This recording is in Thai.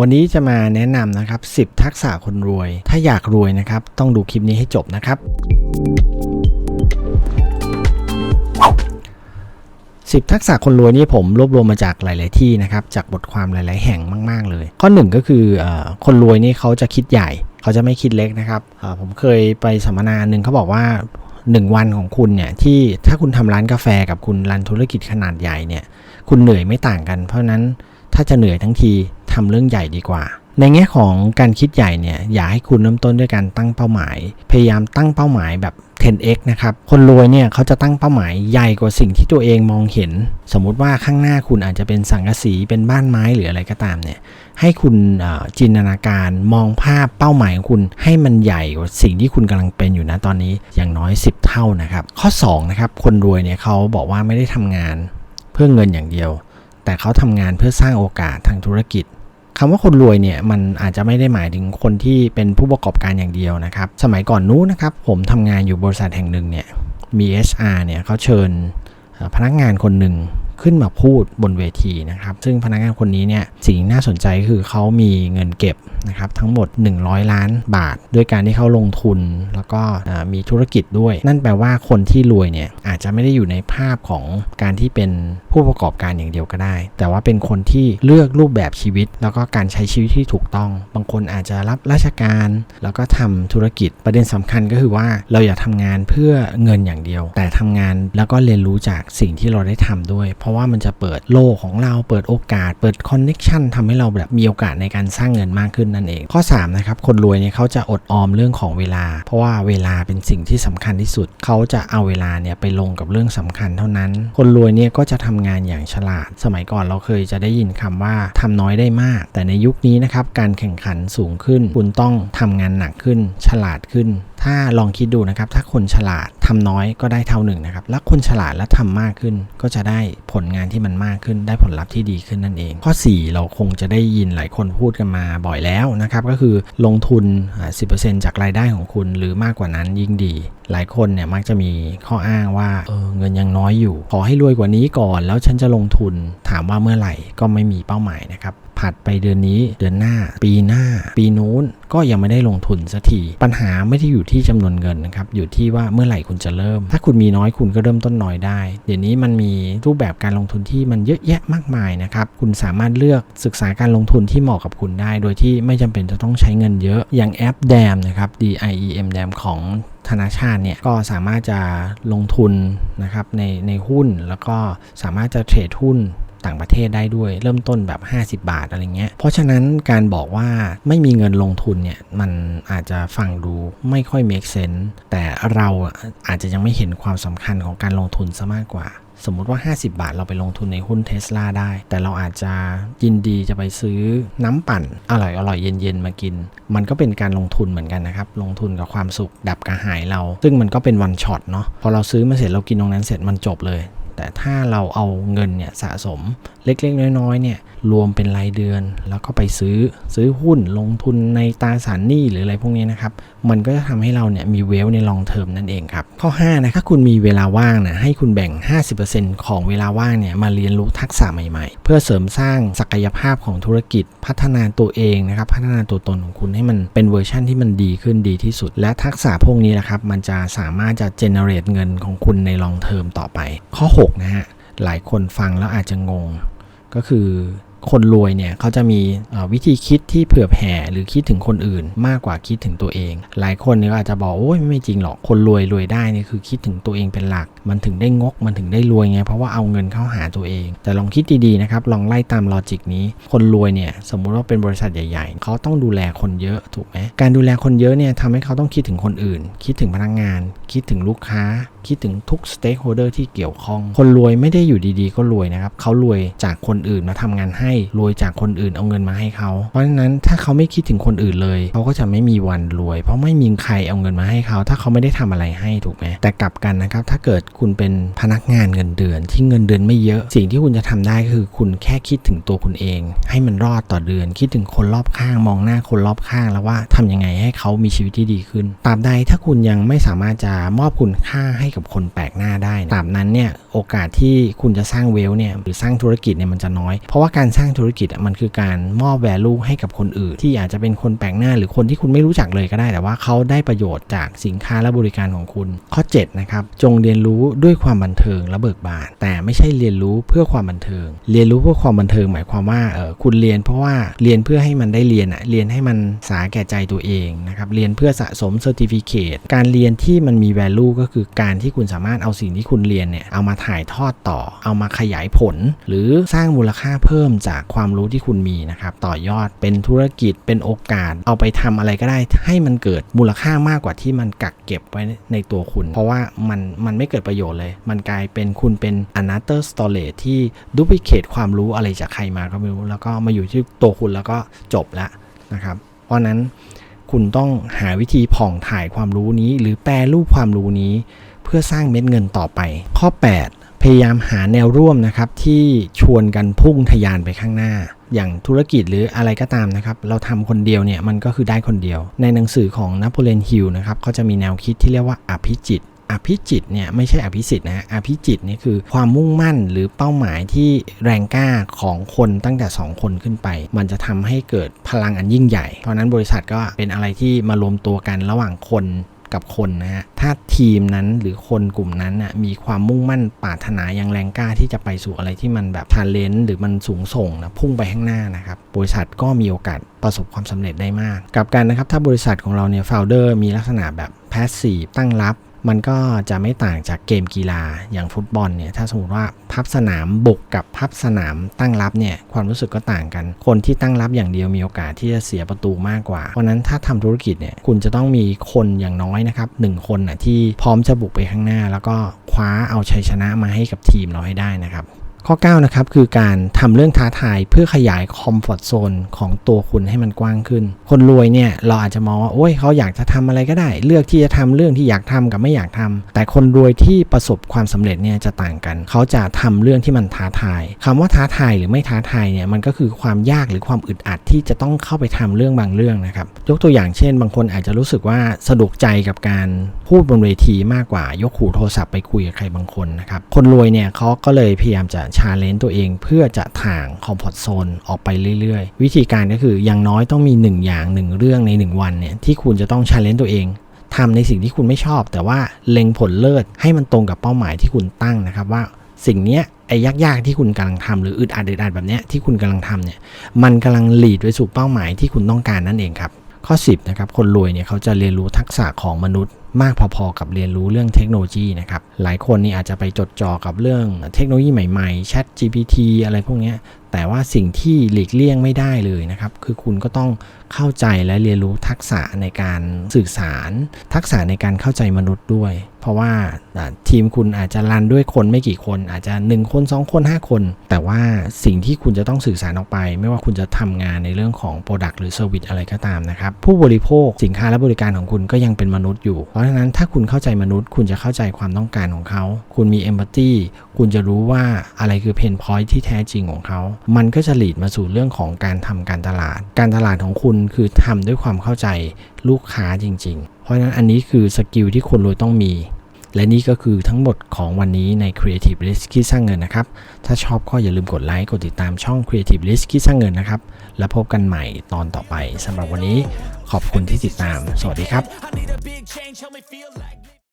วันนี้จะมาแนะนำนะครับ 10 ทักษะคนรวย ถ้าอยากรวยนะครับ ต้องดูคลิปนี้ให้จบนะครับ 10 ทักษะคนรวยนี่ผมรวบรวมมาจากหลาย ๆ ที่นะครับ จากบทความหลาย ๆ แห่งมาก ๆ เลย ข้อหนึ่งก็คืออคนรวยนี่เขาจะคิดใหญ่ เขาจะไม่คิดเล็กนะครับผมเคยไปสัมมนาหนึ่งเขาบอกว่า1วันของคุณเนี่ยที่ถ้าคุณทำร้านกาแฟกับคุณรันธุรกิจขนาดใหญ่เนี่ยคุณเหนื่อยไม่ต่างกัน เพราะนั้นถ้าจะเหนื่อยทั้งที ทำเรื่องใหญ่ดีกว่า ในแง่ของการคิดใหญ่เนี่ยอยากให้คุณเริ่มต้นด้วยการตั้งเป้าหมาย พยายามตั้งเป้าหมายแบบ 10x นะครับ คนรวยเนี่ยเขาจะตั้งเป้าหมายใหญ่กว่าสิ่งที่ตัวเองมองเห็น สมมุติว่าข้างหน้าคุณอาจจะเป็นสังกะสีเป็นบ้านไม้หรืออะไรก็ตามเนี่ยให้คุณจินตนาการมองภาพเป้าหมายของคุณให้มันใหญ่กว่าสิ่งที่คุณกำลังเป็นอยู่นะตอนนี้อย่างน้อย 10 เท่านะครับ ข้อ2นะครับคนรวยเนี่ยเขาบอกว่าไม่ได้ทำงานเพื่อเงินอย่างเดียว แต่เขาทำงานเพื่อสร้างโอกาสทางธุรกิจ คำว่าคนรวยเนี่ยมันอาจจะไม่ได้หมายถึงคนที่เป็นผู้ประกอบการอย่างเดียวนะครับ สมัยก่อนนู้นนะครับผมทำงานอยู่บริษัทแห่งหนึ่งเนี่ยมี HR เนี่ยเขาเชิญพนักงานคนหนึ่ง ขึ้นมาพูดบนเวทีนะครับ ซึ่งพนักงานคนนี้เนี่ยสิ่งน่าสนใจคือเขามีเงินเก็บนะครับทั้งหมด 100 ล้านบาท ด้วยการที่เขาลงทุนแล้วก็มีธุรกิจด้วย นั่นแปลว่าคนที่รวยเนี่ยอาจจะไม่ได้อยู่ในภาพของการที่เป็นผู้ประกอบการอย่างเดียวก็ได้ แต่ว่าเป็นคนที่เลือกรูปแบบชีวิต แล้วก็การใช้ชีวิตที่ถูกต้อง บางคนอาจจะรับราชการ แล้วก็ทำธุรกิจประเด็นสำคัญก็คือว่าเราอย่าทำงานเพื่อเงินอย่างเดียว แต่ทำงานแล้วก็เรียนรู้จากสิ่งที่เราได้ทำด้วยเพราะว่ามันจะเปิดโลกของเราเปิดโอกาส เปิดคอนเน็ชันทำให้เราแบบมีโอกาสในการสร้างเงินมากขึ้นนั่นเอง ข้อ3นะครับคนรวยเนี่ยเขาจะอดออมเรื่องของเวลา เพราะว่าเวลาเป็นสิ่งที่สำคัญที่สุด เขาจะเอาเวลาเนี่ยไปลงกับเรื่องสำคัญเท่านั้น คนรวยเนี่ยก็จะทำงานอย่างฉลาด สมัยก่อนเราเคยจะได้ยินคำว่าทำน้อยได้มาก แต่ในยุคนี้นะครับการแข่งขันสูงขึ้น คุณต้องทำงานหนักขึ้น ฉลาดขึ้น ถ้าลองคิดดูนะครับ ถ้าคนฉลาดทำน้อยก็ได้เท่าหนึ่งนะครับ แล้วคนฉลาดและทำมากขึ้น ก็จะได้ผลงานที่มันมากขึ้น ได้ผลลัพธ์ที่ดีขึ้นนั่นเอง ข้อ 4 เราคงจะได้ยินหลายคนพูดกันมาบ่อยแล้วนะครับ ก็คือลงทุน 10%จากรายได้ของคุณ หรือมากกว่านั้นยิ่งดี หลายคนเนี่ยมักจะมีข้ออ้างว่าเออเงินยังน้อยอยู่ ขอให้รวยกว่านี้ก่อน แล้วฉันจะลงทุน ถามว่าเมื่อไหร่ก็ไม่มีเป้าหมายนะครับผัดไปเดือนนี้เดือนหน้า ปีหน้า ปีนู้นก็ยังไม่ได้ลงทุนสักที ปัญหาไม่ได้อยู่ที่จำนวนเงินนะครับอยู่ที่ว่าเมื่อไหร่คุณจะเริ่ม ถ้าคุณมีน้อยคุณก็เริ่มต้นน้อยได้ เดี๋ยวนี้มันมีรูปแบบการลงทุนที่มันเยอะแยะมากมายนะครับคุณสามารถเลือกศึกษาการลงทุนที่เหมาะกับคุณได้ โดยที่ไม่จำเป็นจะต้องใช้เงินเยอะอย่างแอป DAM นะครับ D I E M DAM ของธนาชาติเนี่ยก็สามารถจะลงทุนนะครับในในหุ้นแล้วก็สามารถจะเทรดหุ้น ต่างประเทศได้ด้วย เริ่มต้นแบบ 50 บาทอะไรเงี้ย เพราะฉะนั้นการบอกว่าไม่มีเงินลงทุนเนี่ยมันอาจจะฟังดูไม่ค่อย make sense แต่เราอาจจะยังไม่เห็นความสำคัญของการลงทุนซะมากกว่าสมมุติว่า 50 บาทเราไปลงทุนในหุ้นเทสลาได้ แต่เราอาจจะยินดีจะไปซื้อน้ำปั่น อร่อยอร่อยเย็นๆ มากิน มันก็เป็นการลงทุนเหมือนกันนะครับ ลงทุนกับความสุขดับกระหายเรา ซึ่งมันก็เป็นวันช็อตเนาะ พอเราซื้อมาเสร็จเรากินตรงนั้นเสร็จมันจบเลย แต่ถ้าเราเอาเงินเนี่ยสะสมเล็กๆ น้อยๆเนี่ยรวมเป็นรายเดือน แล้วก็ไปซื้อซื้อหุ้นลงทุนในตราสารหนี้หรืออะไรพวกนี้นะครับ มันก็จะทำให้เราเนี่ยมีเวลในลองเทอมนั่นเองครับ ข้อ5นะถ้าคุณมีเวลาว่างนะให้คุณแบ่ง 50%ของเวลาว่างเนี่ยมาเรียนรู้ทักษะใหม่ๆ เพื่อเสริมสร้างศักยภาพของธุรกิจ พัฒนาตัวเองนะครับพัฒนาตัวตนของคุณให้มันเป็นเวอร์ชั่นที่มันดีขึ้นดีที่สุด และทักษะพวกนี้แหละครับมันจะสามารถจะ generate เงินของคุณในลองเทอมต่อไป ข้อ6นะฮะหลายคนฟังแล้วอาจจะงง ก็คือ คนรวยเนี่ยเขาจะมีวิธีคิดที่เผื่อแผ่หรือคิดถึงคนอื่น มากกว่าคิดถึงตัวเอง หลายคนเนี่ยก็อาจจะบอกโอ้ยไม่จริงหรอกคนรวยรวยได้เนี่ยคือคิดถึงตัวเองเป็นหลัก มันถึงได้งกมันถึงได้รวยไงเพราะว่าเอาเงินเข้าหาตัวเอง แต่ลองคิดดีๆนะครับลองไล่ตามลอจิกนี้ คนรวยเนี่ยสมมุติว่าเป็นบริษัทใหญ่ๆเขาต้องดูแลคนเยอะถูกไหมการดูแลคนเยอะเนี่ยทำให้เขาต้องคิดถึงคนอื่น คิดถึงพนักงาน คิดถึงลูกค้าคิดถึงทุกสเต็กโฮเดอร์ที่เกี่ยวข้อง คนรวยไม่ได้อยู่ดีๆ ก็รวยนะครับเขารวยจากคนอื่นมาทำงานให้รวยจากคนอื่นเอาเงินมาให้เขา เพราะฉะนั้นถ้าเขาไม่คิดถึงคนอื่นเลยเขาก็จะไม่มีวันรวย เพราะไม่มีใครเอาเงินมาให้เขา ถ้าเขาไม่ได้ทำอะไรให้ถูกไหมแต่กลับกันนะครับถ้าเกิดคุณเป็นพนักงานเงินเดือน ที่เงินเดือนไม่เยอะ สิ่งที่คุณจะทำได้คือคุณแค่คิดถึงตัวคุณเอง ให้มันรอดต่อเดือน คิดถึงคนรอบข้างมองหน้าคนรอบข้างแล้วว่าทำยังไงให้เขามีชีวิตที่ดีขึ้นตราบใดถ้าคุณยังไม่สามารถจะมอบคุณค่าให้กับคนแปลกหน้าได้ตาบนั้นเนี่ยโอกาสที่คุณจะสร้างเวลเนี่ยหรือสร้างธุรกิจเนี่ยมันจะน้อย เพราะว่าการสร้างธุรกิจอะมันคือการมอบ value ให้กับคนอื่น ที่อาจจะเป็นคนแปลกหน้าหรือคนที่คุณไม่รู้จักเลยก็ได้ แต่ว่าเขาได้ประโยชน์จากสินค้าและบริการของคุณ ข้อ7นะครับจงเรียนรู้ด้วยความบันเทิงและเบิกบาน แต่ไม่ใช่เรียนรู้เพื่อความบันเทิง เรียนรู้เพื่อความบันเทิงหมายความว่าเออคุณเรียนเพราะว่าเรียนเพื่อให้มันได้เรียนอะเรียนให้มันสาแก่ใจตัวเองนะครับเรียนเพื่อสะสม certificate การเรียนที่มันมี value ก็คือการที่คุณสามารถเอาสิ่งที่คุณเรียนเนี่ยเอามาถ่ายทอดต่อ เอามาขยายผล หรือสร้างมูลค่าเพิ่มจากความรู้ที่คุณมีนะครับต่อยอดเป็นธุรกิจเป็นโอกาส เอาไปทำอะไรก็ได้ ให้มันเกิดมูลค่ามากกว่าที่มันกักเก็บไว้ในตัวคุณ เพราะว่ามันมันไม่เกิดประโยชน์เลย มันกลายเป็นคุณเป็น another storage ที่ duplicate ความรู้อะไรจากใครมาก็ไม่รู้ แล้วก็มาอยู่ที่ตัวคุณแล้วก็จบแล้วนะครับ เพราะนั้นคุณต้องหาวิธีผ่องถ่ายความรู้นี้ หรือแปลรูปความรู้นี้ พื่อสร้างเม็ดเงินต่อไป ข้อ 8 พยายามหาแนวร่วมนะครับที่ชวนกันพุ่งทะยานไปข้างหน้า อย่างธุรกิจหรืออะไรก็ตามนะครับ เราทำคนเดียวเนี่ยมันก็คือได้คนเดียว ในหนังสือของนโปเลียนฮิลนะครับเขาจะมีแนวคิดที่เรียกว่าอภิจิตอภิจิตเนี่ยไม่ใช่อภิสิทธิ์นะอภิจิตนี่คือความมุ่งมั่นหรือเป้าหมายที่แรงกล้าของคนตั้งแต่ 2 คนขึ้นไป มันจะทำให้เกิดพลังอันยิ่งใหญ่ เพราะนั้นบริษัทก็เป็นอะไรที่มารวมตัวกันระหว่างคน กับคนนะฮะถ้าทีมนั้นหรือคนกลุ่มนั้นน่ะมีความมุ่งมั่นปรารถนาอย่างแรงกล้าที่จะไปสู่อะไรที่มันแบบทาเลนต์หรือมันสูงส่งนะพุ่งไปข้างหน้านะครับบริษัทก็มีโอกาสประสบความสำเร็จได้มาก กับการนะครับถ้าบริษัทของเราเนี่ยโฟลเดอร์มีลักษณะแบบแพสซีฟตั้งรับ มันก็จะไม่ต่างจากเกมกีฬาอย่างฟุตบอลเนี่ยถ้าสมมติว่าพับสนามบุกกับพับสนามตั้งรับเนี่ยความรู้สึกก็ต่างกัน คนที่ตั้งรับอย่างเดียวมีโอกาสที่จะเสียประตูมากกว่า เพราะนั้นถ้าทำธุรกิจเนี่ยคุณจะต้องมีคนอย่างน้อยนะครับหนึ่งคนนะที่พร้อมจะบุกไปข้างหน้า แล้วก็คว้าเอาชัยชนะมาให้กับทีมเราให้ได้นะครับ ข้อ 9 นะครับ คือการทำเรื่องท้าทายเพื่อขยายคอมฟอร์ทโซนของตัวคุณให้มันกว้างขึ้น คนรวยเนี่ยเราอาจจะมองว่าโอ้ยเขาอยากจะทำอะไรก็ได้ เลือกที่จะทำเรื่องที่อยากทำกับไม่อยากทำแต่คนรวยที่ประสบความสำเร็จเนี่ยจะต่างกัน เขาจะทำเรื่องที่มันท้าทายคำว่าท้าทายหรือไม่ท้าทายเนี่ยมันก็คือความยากหรือความอึดอัดที่จะต้องเข้าไปทำเรื่องบางเรื่องนะครับยกตัวอย่างเช่น บางคนอาจจะรู้สึกว่าสะดวกใจกับการพูดบนเวทีมากกว่ายกหูโทรศัพท์ไปคุยกับใครบางคนนะครับคนรวยเนี่ยเขาก็เลยพยายามจะชาเลนจ์ตัวเองเพื่อจะถ่างคอมฟอร์ทโซนออกไปเรื่อยๆ วิธีการก็คืออย่างน้อยต้องมี 1 อย่าง 1 เรื่องใน 1 วันเนี่ยที่คุณจะต้องชาเลนจ์ตัวเองทำในสิ่งที่คุณไม่ชอบ แต่ว่าเล็งผลเลิศให้มันตรงกับเป้าหมายที่คุณตั้งนะครับว่าสิ่งเนี้ยไอ้ยากๆที่คุณกำลังทำหรืออึดอัดอึดอัดแบบเนี้ยที่คุณกำลังทำเนี่ยมันกำลังหลีดไปสู่เป้าหมายที่คุณต้องการนั่นเองครับข้อ 10นะครับคนรวยเนี่ยเขาจะเรียนรู้ทักษะของมนุษย์ มากพอๆกับเรียนรู้เรื่องเทคโนโลยีนะครับ หลายคนนี่อาจจะไปจดจ่อกับเรื่องเทคโนโลยีใหม่ๆ Chat GPT อะไรพวกนี้แต่ว่าสิ่งที่หลีกเลี่ยงไม่ได้เลยนะครับ คือคุณก็ต้อง เข้าใจและเรียนรู้ทักษะในการสื่อสาร ทักษะในการเข้าใจมนุษย์ด้วย เพราะว่าทีมคุณอาจจะรันด้วยคนไม่กี่คน อาจจะ 1 คน 2 คน 5 คน แต่ว่าสิ่งที่คุณจะต้องสื่อสารออกไป ไม่ว่าคุณจะทำงานในเรื่องของ Product หรือ Service อะไรก็ตามนะครับ ผู้บริโภคสินค้าและบริการของคุณก็ยังเป็นมนุษย์อยู่ เพราะฉะนั้นถ้าคุณเข้าใจมนุษย์ คุณจะเข้าใจความต้องการของเขา คุณมี Empathy คุณจะรู้ว่าอะไรคือ Pain Point ที่แท้จริงของเขา มันก็จะหลีดมาสู่เรื่องของการทำการตลาด การตลาดของคุณคือทำด้วยความเข้าใจลูกค้าจริง ๆ เพราะฉะนั้นอันนี้คือสกิลที่คนรวยต้องมี และนี่ก็คือทั้งหมดของวันนี้ใน Creative Risk คิดสร้างเงินนะครับ ถ้าชอบก็อย่าลืมกดไลค์กดติดตามช่อง Creative Risk คิดสร้างเงินนะครับ แล้วพบกันใหม่ตอนต่อไปสำหรับวันนี้ขอบคุณที่ติดตาม สวัสดีครับ